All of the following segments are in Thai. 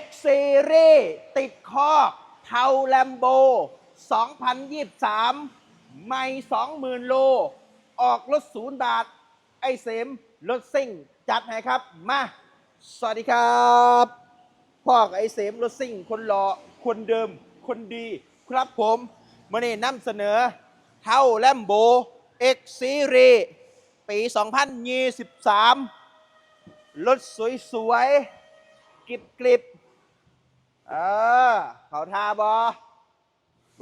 X Series ติดคอกเทาแลมโบ 2023 ไม่20,000 โล ออกรถศูนย์บาท ไอเสมรถซิ่ง จัดให้ครับ มา สวัสดีครับพ่อกับไอเสมรถซิ่ง คนหล่อคนเดิม คนดีครับผมมื่อนี้นำเสนอเท่าแลมโบ X Series ปี 2023 รถสวยๆ กริบกริบเออเขาทาบอ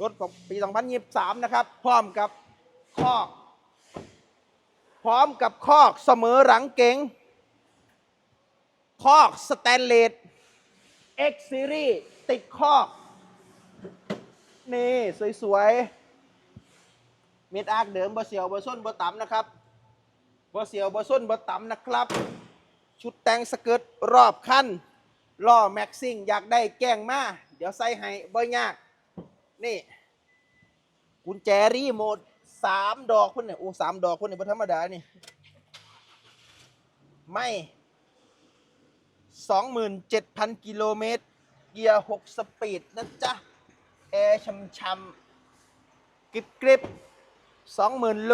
รถของปี 2023 นะครับ พร้อมกับคอก พร้อมกับคอกเสมอหลังเก๋งคอกสแตนเลส X Series ติดคอก นี่ สวยๆ เม็ดอาร์เดิมบ่เสียวบ่ส้นบ่ต่ำนะครับบ่เสียวบ่ส้นบ่ต่ำนะครับ ชุดแต่งสเกิร์ตรอบคัน ล้อแม็กซิ่งอยากได้แกล้งมา เดี๋ยวใส่ให้บ่ยาก นี่ กุญแจรีโมทสามดอกคนเนี่ยโอ้สามดอกคนเนี่ยธรรมดานี่ ไม่สองหมื่นเจ็ดพันกิโลเมตร เกียร์หกสปีดนะจ๊ะ แอร์ช่ำๆกริบกริบสองหมื่นโล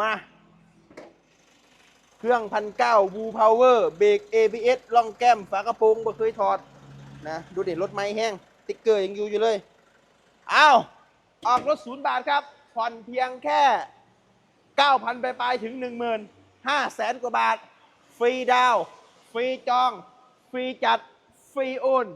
มา เครื่องพันเก้าบูพาวเวอร์เบรก ABS ล่องแก้มฝากระโปรงบ่เคยถอดนะดูเด็ดรถไม้แห้งติ๊กเกอร์ยังอยู่อยู่เลยอ้าวออกรถศูนย์บาทครับผ่อนเพียงแค่ 9,000 ไปปลายถึง 15,000แสนกว่าบาท ฟรีดาวฟรีจอง ฟรีจัด ฟรีโอน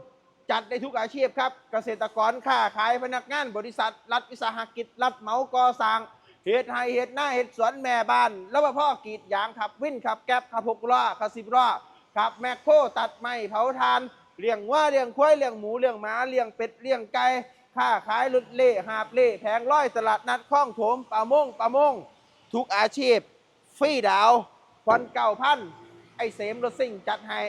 จัดได้ทุกอาชีพครับ เกษตรกรค้าขายพนักงานบริษัท รัฐวิสาหกิจ รัฐเหมาก่อสร้าง เฮ็ดไฮเฮ็ดหน้าเฮ็ดสวนแม่บ้านแล้วพ่อกรีดยางขับวิ่นขับแก๊บขับหกล้อขับสิบล้อขับแมคโครตัดไม้เผาทานเลี้ยงว่าเลี้ยงควายเลี้ยงหมูเลี้ยงหมาเลี้ยงเป็ดเลี้ยงไก่ค้าขายรถเล่หาบเล่แผงร้อยตลาดนัดคลองโถมป่ามงป่ามงทุกอาชีพฟรีดาวผ่อนเก่าพันไอเสมรถซิ่งจัดให้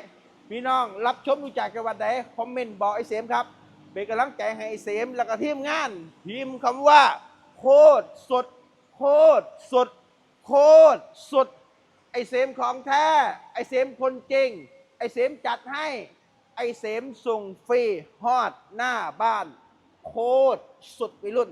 พี่น้องรับชมดูจากจังหวัดใดคอมเมนต์บอกไอเสมครับเป็นกำลังใจให้ไอเสมแล้วก็ทีมงานพิมพ์คำว่า โคตรสด โคตรสุด โคตรสุด ไอเสมของแท้ ไอเสมคนจริง ไอเสมจัดให้ ไอเสมส่งฟรีฮอดหน้าบ้าน โคตรสุดวัยรุ่น